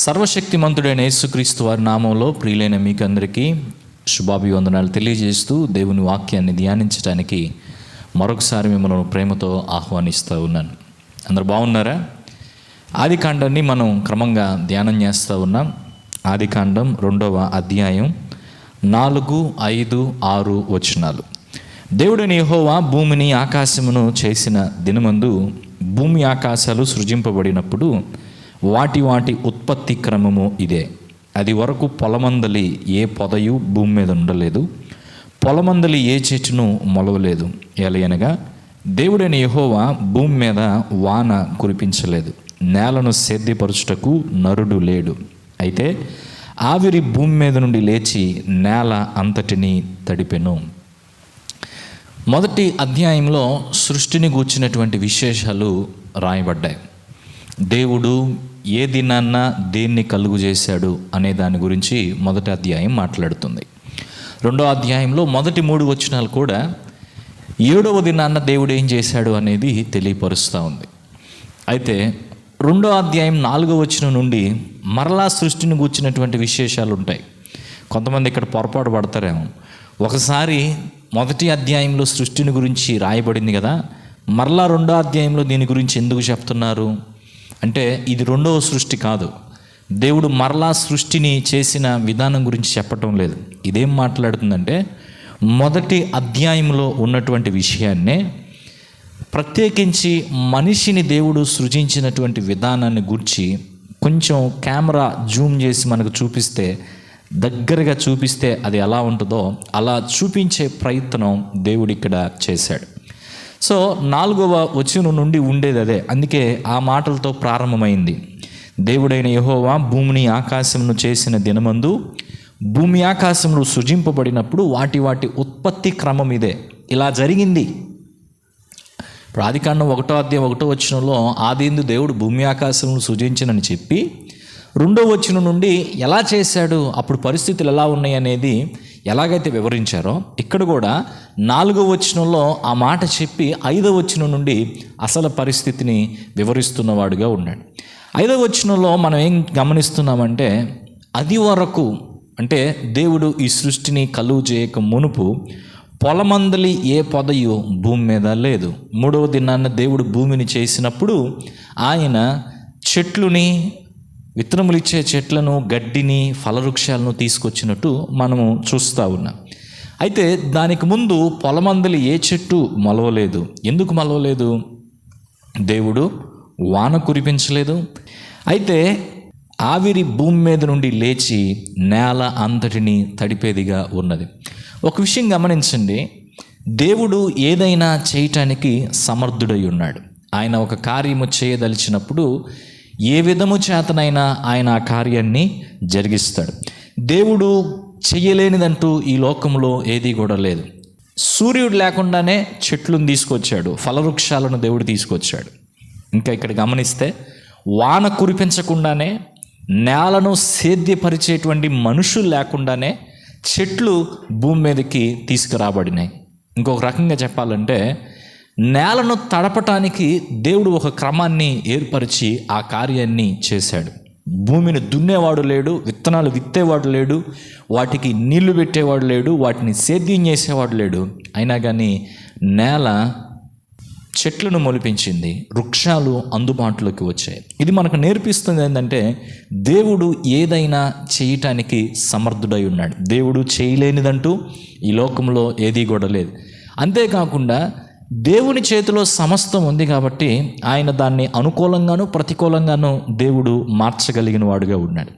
సర్వశక్తిమంతుడైన యేసుక్రీస్తు వారి నామంలో ప్రియులైన మీకు అందరికీ శుభాభివందనాలు తెలియజేస్తూ దేవుని వాక్యాన్ని ధ్యానించడానికి మరొకసారి మిమ్మల్ని ప్రేమతో ఆహ్వానిస్తూ ఉన్నాను. అందరు బాగున్నారా? ఆది కాండాన్ని మనం క్రమంగా ధ్యానం చేస్తూ ఉన్నాం. ఆది కాండం రెండవ అధ్యాయం నాలుగు ఐదు ఆరు వచనాలు. దేవుడిని యహోవా భూమిని ఆకాశమును చేసిన దినమందు భూమి ఆకాశాలు సృజింపబడినప్పుడు వాటి వాటి ఉత్పత్తి క్రమము ఇదే. అది వరకు పొలమందలి ఏ పొదయు భూమి మీద ఉండలేదు. పొలమందలి ఏ చెట్టును మొలవలేదు. ఎలయనగా దేవుడైన యహోవా భూమి మీద వాన కురిపించలేదు. నేలను సేద్యపరచుటకు నరుడు లేడు. అయితే ఆవిరి భూమి మీద నుండి లేచి నేల అంతటిని తడిపెను. మొదటి అధ్యాయంలో సృష్టిని గూర్చినటువంటి విశేషాలు రాయబడ్డాయి. దేవుడు ఏ దినాన్న దేన్ని కలుగు చేశాడు అనే దాని గురించి మొదటి అధ్యాయం మాట్లాడుతుంది. రెండో అధ్యాయంలో మొదటి మూడు వచనాలు కూడా ఏడవ దినాన్న దేవుడు ఏం చేశాడు అనేది తెలియపరుస్తూ ఉంది. అయితే రెండో అధ్యాయం నాలుగో వచనం నుండి మరలా సృష్టిని గూర్చినటువంటి విశేషాలు ఉంటాయి. కొంతమంది ఇక్కడ పొరపాటు పడతారేమో. ఒకసారి మొదటి అధ్యాయంలో సృష్టిని గురించి రాయబడింది కదా మరలా రెండో అధ్యాయంలో దీని గురించి ఎందుకు చెప్తున్నారు? అంటే ఇది రెండవ సృష్టి కాదు. దేవుడు మరలా సృష్టిని చేసిన విధానం గురించి చెప్పటం లేదు. ఇదేం మాట్లాడుతుందంటే మొదటి అధ్యాయంలో ఉన్నటువంటి విషయాన్నే ప్రత్యేకించి మనిషిని దేవుడు సృజించినటువంటి విధానాన్ని గురించి కొంచెం కెమెరా జూమ్ చేసి మనకు చూపిస్తే దగ్గరగా చూపిస్తే అది ఎలా ఉంటుందో అలా చూపించే ప్రయత్నం దేవుడు ఇక్కడ చేశాడు. సో నాలుగవ వచనం నుండి ఉండేది అదే. అందుకే ఆ మాటలతో ప్రారంభమైంది. దేవుడైన యహోవా భూమిని ఆకాశమును చేసిన దినమందు భూమి ఆకాశములు సృజింపబడినప్పుడు వాటి వాటి ఉత్పత్తి క్రమం ఇదే. ఇలా జరిగింది. ప్రాధికాండం ఒకటో అధ్యాయం ఒకటో వచనంలో ఆదిందు దేవుడు భూమి ఆకాశమును సృజించనని చెప్పి రెండో వచనం నుండి ఎలా చేశాడు? అప్పుడు పరిస్థితులు ఎలా ఉన్నాయి అనేది ఎలాగైతే వివరించారో ఇక్కడ కూడా నాలుగో వచనంలో ఆ మాట చెప్పి ఐదో వచనం నుండి అసలు పరిస్థితిని వివరిస్తున్నవాడుగా ఉన్నాడు. ఐదో వచనంలో మనం ఏం గమనిస్తున్నామంటే అది వరకు అంటే దేవుడు ఈ సృష్టిని కలువు చేయక మునుపు పొలమందలి ఏ పొదయు భూమి మీద లేదు. మూడవ దినాన్న దేవుడు భూమిని చేసినప్పుడు ఆయన చెట్లుని విత్తనములు ఇచ్చే చెట్లను గడ్డిని ఫలవృక్షాలను తీసుకొచ్చినట్టు మనము చూస్తూ ఉన్నాం. అయితే దానికి ముందు పొలమందలి ఏ చెట్టు మొలవలేదు? ఎందుకు మొలవలేదు? దేవుడు వాన కురిపించలేదు. అయితే ఆవిరి భూమి మీద నుండి లేచి నేల అంతటిని తడిపేదిగా ఉన్నది. ఒక విషయం గమనించండి. దేవుడు ఏదైనా చేయటానికి సమర్థుడై ఉన్నాడు. ఆయన ఒక కార్యము చేయదలిచినప్పుడు ఏ విధము చేతనైనా ఆయన ఆ కార్యాన్ని జరిగిస్తాడు. దేవుడు చెయ్యలేనిదంటూ ఈ లోకంలో ఏది కూడా లేదు. సూర్యుడు లేకుండానే చెట్లను తీసుకొచ్చాడు ఫలవృక్షాలను దేవుడు తీసుకొచ్చాడు. ఇంకా ఇక్కడ గమనిస్తే వాన కురిపించకుండానే నేలను సేద్యపరిచేటువంటి మనుషులు లేకుండానే చెట్లు భూమి మీదకి తీసుకురాబడినాయి. ఇంకొక రకంగా చెప్పాలంటే నేలను తడపటానికి దేవుడు ఒక క్రమాన్ని ఏర్పరిచి ఆ కార్యాన్ని చేశాడు. భూమిని దున్నేవాడు లేడు విత్తనాలు విత్తేవాడు లేడు వాటికి నీళ్ళు పెట్టేవాడు లేడు వాటిని సేద్యం చేసేవాడు లేడు. అయినా కానీ నేల చెట్లను మొలిపించింది వృక్షాలు అందుబాటులోకి వచ్చాయి. ఇది మనకు నేర్పిస్తుంది ఏంటంటే దేవుడు ఏదైనా చేయటానికి సమర్థుడై ఉన్నాడు. దేవుడు చేయలేనిదంటూ ఈ లోకంలో ఏదీ కూడా లేదు అంతేకాకుండా దేవుని చేతిలో సమస్తం ఉంది కాబట్టి ఆయన దాన్ని అనుకూలంగాను ప్రతికూలంగాను దేవుడు మార్చగలిగిన వాడుగా ఉన్నాడు.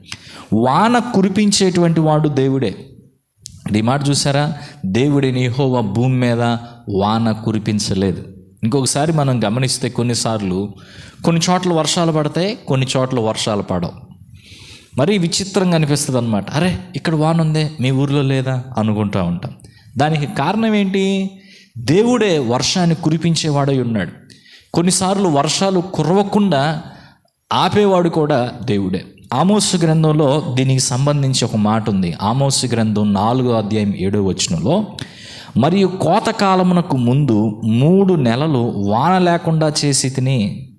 వాన కురిపించేటువంటి వాడు దేవుడే. ఈ మాట చూసారా? దేవుడి నిహోవ భూమి మీద వాన కురిపించలేదు. ఇంకొకసారి మనం గమనిస్తే కొన్నిసార్లు కొన్ని చోట్ల వర్షాలు పడతాయి కొన్ని చోట్ల వర్షాలు పడవు. మరీ విచిత్రంగా అనిపిస్తుంది అనమాట అరే ఇక్కడ వాన ఉందే మీ ఊర్లో లేదా? అనుకుంటూ ఉంటాం. దానికి కారణం ఏంటి? దేవుడే వర్షాన్ని కురిపించేవాడై ఉన్నాడు. కొన్నిసార్లు వర్షాలు కురవకుండా ఆపేవాడు కూడా దేవుడే. ఆమోసు గ్రంథంలో దీనికి సంబంధించి ఒక మాట ఉంది. ఆమోసు గ్రంథం నాలుగో అధ్యాయం ఏడో వచనంలో మరియు కోతకాలమునకు ముందు మూడు నెలలు వాన లేకుండా చేసి తిని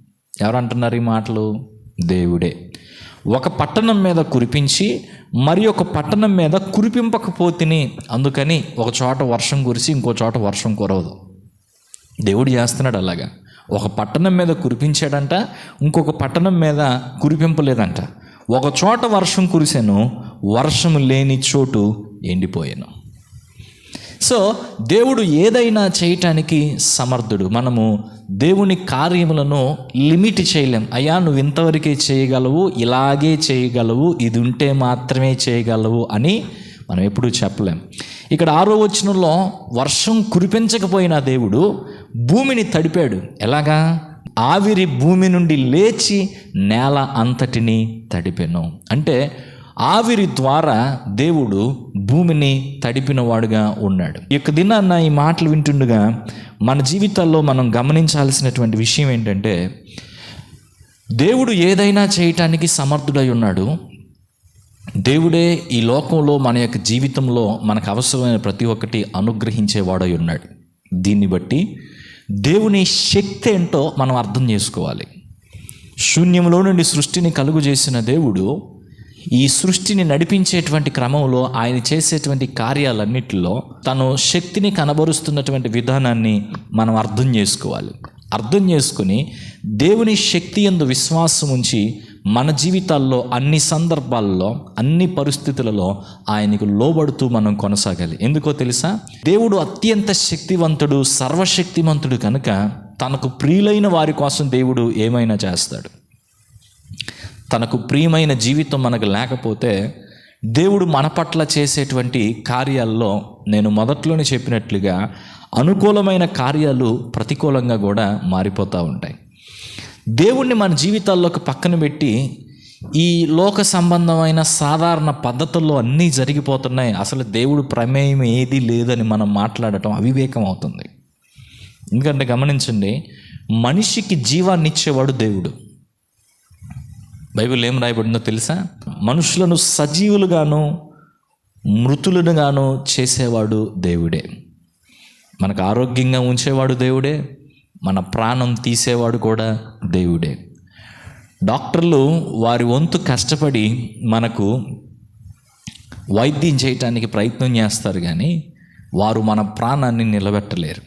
ఎవరంటున్నారు ఈ మాటలు? దేవుడే. ఒక పట్టణం మీద కురిపించి మరి ఒక పట్టణం మీద కురిపింపకపోతిని. అందుకని ఒక చోట వర్షం కురిసి ఇంకో చోట వర్షం కురవదు. దేవుడు చేస్తున్నాడు అలాగా. ఒక పట్టణం మీద కురిపించాడంట ఇంకొక పట్టణం మీద కురిపింపలేదంట. ఒక చోట వర్షం కురిసాను వర్షం లేని చోటు ఎండిపోయాను. సో దేవుడు ఏదైనా చేయటానికి సమర్థుడు. మనము దేవుని కార్యములను లిమిట్ చేయలేం. అయ్యా నువ్వు ఇంతవరకే చేయగలవు ఇలాగే చేయగలవు ఇది ఉంటే మాత్రమే చేయగలవు అని మనం ఎప్పుడూ చెప్పలేం. ఇక్కడ ఆరో వచనంలో వర్షం కురిపించకపోయిన దేవుడు భూమిని తడిపాడు. ఎలాగా? ఆవిరి భూమి నుండి లేచి నేల అంతటిని తడిపెను. అంటే ఆవిరి ద్వారా దేవుడు భూమిని తడిపినవాడుగా ఉన్నాడు. ఈ యొక్క దినాన్న ఈ మాటలు వింటుండగా మన జీవితాల్లో మనం గమనించాల్సినటువంటి విషయం ఏంటంటే దేవుడు ఏదైనా చేయటానికి సమర్థుడై ఉన్నాడు. దేవుడే ఈ లోకంలో మన యొక్క జీవితంలో మనకు అవసరమైన ప్రతి ఒక్కటి అనుగ్రహించేవాడై ఉన్నాడు. దీన్ని బట్టి దేవుని శక్తి ఏంటో మనం అర్థం చేసుకోవాలి. శూన్యంలో నుండి సృష్టిని కలుగు చేసిన దేవుడు ఈ సృష్టిని నడిపించేటువంటి క్రమంలో ఆయన చేసేటువంటి కార్యాలన్నిటిలో తను శక్తిని కనబరుస్తున్నటువంటి విధానాన్ని మనం అర్థం చేసుకోవాలి. అర్థం చేసుకుని దేవుని శక్తి ఎందు విశ్వాసం ఉంచి మన జీవితాల్లో అన్ని సందర్భాల్లో అన్ని పరిస్థితులలో ఆయనకు లోబడుతూ మనం కొనసాగాలి. ఎందుకో తెలుసా? దేవుడు అత్యంత శక్తివంతుడు సర్వశక్తివంతుడు కనుక తనకు ప్రియులైన వారి కోసం దేవుడు ఏమైనా చేస్తాడు. తనకు ప్రియమైన జీవితం మనకు లేకపోతే దేవుడు మన పట్ల చేసేటువంటి కార్యాల్లో నేను మొదట్లోనే చెప్పినట్లుగా అనుకూలమైన కార్యాలు ప్రతికూలంగా కూడా మారిపోతూ ఉంటాయి. దేవుణ్ణి మన జీవితాల్లోకి పక్కన పెట్టి ఈ లోక సంబంధమైన సాధారణ పద్ధతుల్లో అన్నీ జరిగిపోతున్నాయి. అసలు దేవుడు ప్రమేయం ఏది లేదని మనం మాట్లాడటం అవివేకం అవుతుంది. ఎందుకంటే గమనించండి మనిషికి జీవాన్ని ఇచ్చేవాడు దేవుడు. బైబిల్ ఏం రాయబడిందో తెలుసా? మనుషులను సజీవులుగాను మృతులనుగాను చేసేవాడు దేవుడే. మనకు ఆరోగ్యంగా ఉంచేవాడు దేవుడే మన ప్రాణం తీసేవాడు కూడా దేవుడే. డాక్టర్లు వారి వంతు కష్టపడి మనకు వైద్యం చేయటానికి ప్రయత్నం చేస్తారు కానీ వారు మన ప్రాణాన్ని నిలబెట్టలేరు.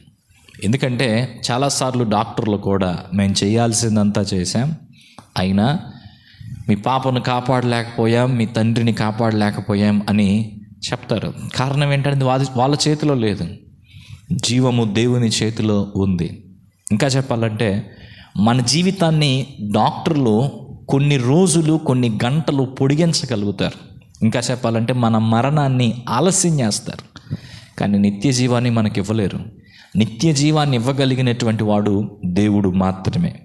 ఎందుకంటే చాలాసార్లు డాక్టర్లు కూడా మేము చేయాల్సిందంతా చేశాం. అయినా మీ పాపను కాపాడలేకపోయాం మీ తండ్రిని కాపాడలేకపోయాం అని చెప్తారు. కారణం ఏంటంటే వాళ్ళ వాళ్ళ చేతిలో లేదు. జీవము దేవుని చేతిలో ఉంది. ఇంకా చెప్పాలంటే మన జీవితాన్ని డాక్టర్లు కొన్ని రోజులు కొన్ని గంటలు పొడిగించగలుగుతారు. ఇంకా చెప్పాలంటే మన మరణాన్ని ఆలస్యం చేస్తారు. కానీ నిత్య జీవాన్ని మనకి ఇవ్వలేరు. నిత్య జీవాన్ని ఇవ్వగలిగినటువంటి వాడు దేవుడు మాత్రమే.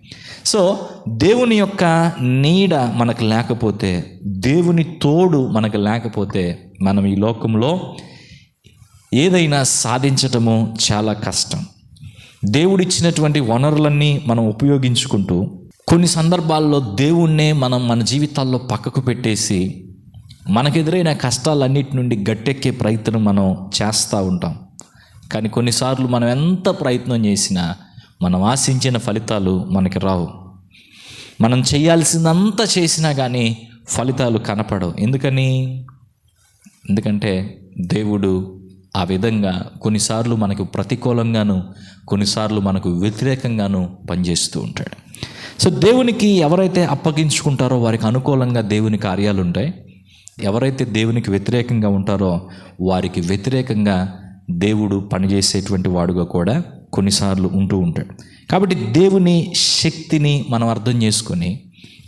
సో దేవుని యొక్క నీడ మనకు లేకపోతే దేవుని తోడు మనకు లేకపోతే మనం ఈ లోకంలో ఏదైనా సాధించటము చాలా కష్టం. దేవుడిచ్చినటువంటి వనరులన్నీ మనం ఉపయోగించుకుంటూ కొన్ని సందర్భాల్లో దేవుణ్ణే మనం మన జీవితాల్లో పక్కకు పెట్టేసి మనకెదురైన కష్టాలన్నిటి నుండి గట్టెక్కే ప్రయత్నం మనం చేస్తూ ఉంటాం. కానీ కొన్నిసార్లు మనం ఎంత ప్రయత్నం చేసినా మనం ఆశించిన ఫలితాలు మనకి రావు. మనం చేయాల్సిందంతా చేసినా కానీ ఫలితాలు కనపడవు. ఎందుకని? ఎందుకంటే దేవుడు ఆ విధంగా కొన్నిసార్లు మనకు ప్రతికూలంగాను కొన్నిసార్లు మనకు వ్యతిరేకంగాను పనిచేస్తూ ఉంటాడు. సో దేవునికి ఎవరైతే అప్పగించుకుంటారో వారికి అనుకూలంగా దేవుని కార్యాలు ఉంటాయి ఎవరైతే దేవునికి వ్యతిరేకంగా ఉంటారో వారికి వ్యతిరేకంగా దేవుడు పనిచేసేటువంటి వాడుగా కూడా కొన్నిసార్లు ఉంటూ ఉంటాడు. కాబట్టి దేవుని శక్తిని మనం అర్థం చేసుకొని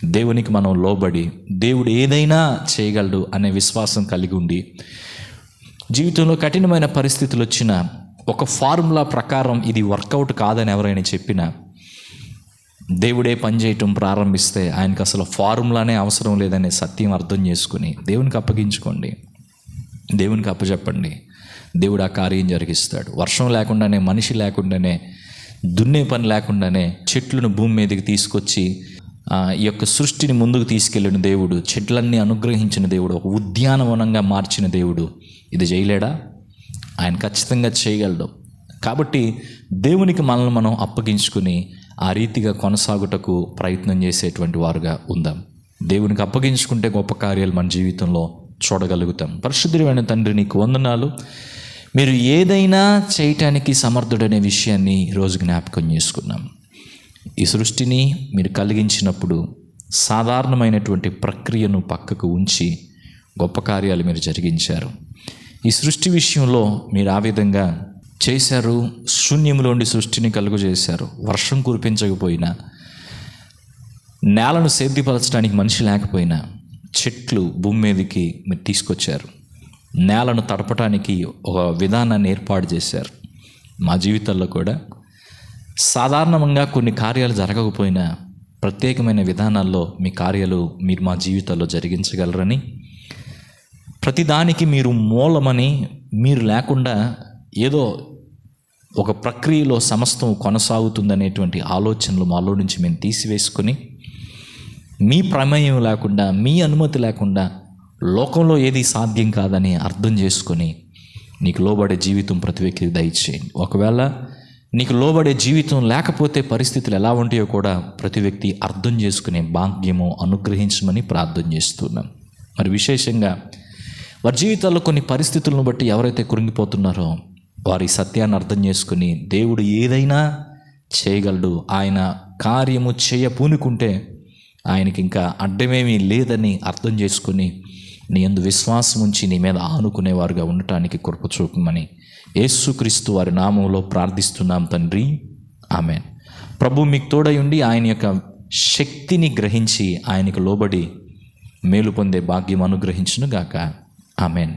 దేవునికి మనం లోబడి దేవుడు ఏదైనా చేయగలడు అనే విశ్వాసం కలిగి ఉండి జీవితంలో కఠినమైన పరిస్థితులు వచ్చిన ఒక ఫార్ములా ప్రకారం ఇది వర్కౌట్ కాదని ఎవరైనా చెప్పినా దేవుడే పనిచేయటం ప్రారంభిస్తే ఆయనకు అసలు ఫార్ములానే అవసరం లేదనే సత్యం అర్థం చేసుకుని దేవునికి అప్పగించుకోండి. దేవునికి అప్పచెప్పండి. దేవుడు ఆ కార్యం జరిగిస్తాడు. వర్షం లేకుండానే మనిషి లేకుండానే దున్నే పని లేకుండానే చెట్లను భూమి మీదకి తీసుకొచ్చి ఈ యొక్క సృష్టిని ముందుకు తీసుకెళ్ళిన దేవుడు చెట్లన్నీ అనుగ్రహించిన దేవుడు ఒక ఉద్యానవనంగా మార్చిన దేవుడు. ఇది చేయలేడా? ఆయన ఖచ్చితంగా చేయగలడు. కాబట్టి దేవునికి మనల్ని మనం అప్పగించుకుని ఆ రీతిగా కొనసాగుటకు ప్రయత్నం చేసేటువంటి వారుగా ఉందాం. దేవునికి అప్పగించుకుంటే గొప్ప కార్యాలు మన జీవితంలో చూడగలుగుతాం. పరిశుద్ధుడైన తండ్రి నీకు వందనాలు. మీరు ఏదైనా చేయటానికి సమర్థుడనే విషయాన్ని రోజు జ్ఞాపకం చేసుకున్నాం. ఈ సృష్టిని మీరు కలిగించినప్పుడు సాధారణమైనటువంటి ప్రక్రియను పక్కకు ఉంచి గొప్ప కార్యాలు మీరు జరిగించారు. ఈ సృష్టి విషయంలో మీరు ఆ విధంగా చేశారు శూన్యంలోండి సృష్టిని కలుగు చేశారు వర్షం కురిపించకపోయినా నేలను సేద్యపరచడానికి మనిషి లేకపోయినా చెట్లు భూమి మీదకి మీరు తీసుకొచ్చారు. నేలను తడపటానికి ఒక విధానాన్ని ఏర్పాటు చేశారు. మా జీవితాల్లో కూడా సాధారణంగా కొన్ని కార్యాలు జరగకపోయినా ప్రత్యేకమైన విధానాల్లో మీ కార్యాలు మీరు మా జీవితాల్లో జరిగించగలరని ప్రతిదానికి మీరు మూలమని మీరు లేకుండా ఏదో ఒక ప్రక్రియలో సమస్తం కొనసాగుతుందనేటువంటి ఆలోచనలు మాలో నుంచి మేము తీసివేసుకొని మీ ప్రమేయం లేకుండా మీ అనుమతి లేకుండా లోకంలో ఏది సాధ్యం కాదని అర్థం చేసుకొని నీకు లోబడే జీవితం ప్రతి వ్యక్తికి దయచేయండి. ఒకవేళ నీకు లోబడే జీవితం లేకపోతే పరిస్థితులు ఎలా ఉంటాయో కూడా ప్రతి వ్యక్తి అర్థం చేసుకునే భాగ్యము అనుగ్రహించమని ప్రార్థన చేస్తున్నాం. మరి విశేషంగా వారి జీవితాల్లో కొన్ని పరిస్థితులను బట్టి ఎవరైతే కురింగిపోతున్నారో వారి సత్యాన్ని అర్థం చేసుకుని దేవుడు ఏదైనా చేయగలడు ఆయన కార్యము చేయ పూనుకుంటే ఆయనకి ఇంకా అడ్డమేమీ లేదని అర్థం చేసుకుని నీ అందు విశ్వాసం ఉంచి నీ మీద ఆనుకునేవారుగా ఉండటానికి కృప చూపమని యేసుక్రీస్తు వారి నామంలో ప్రార్థిస్తున్నాం తండ్రి. ఆమె ప్రభు మీకు తోడై ఉండి ఆయన యొక్క శక్తిని గ్రహించి ఆయనకు లోబడి మేలు పొందే భాగ్యం అనుగ్రహించునుగాక. ఆమెన్.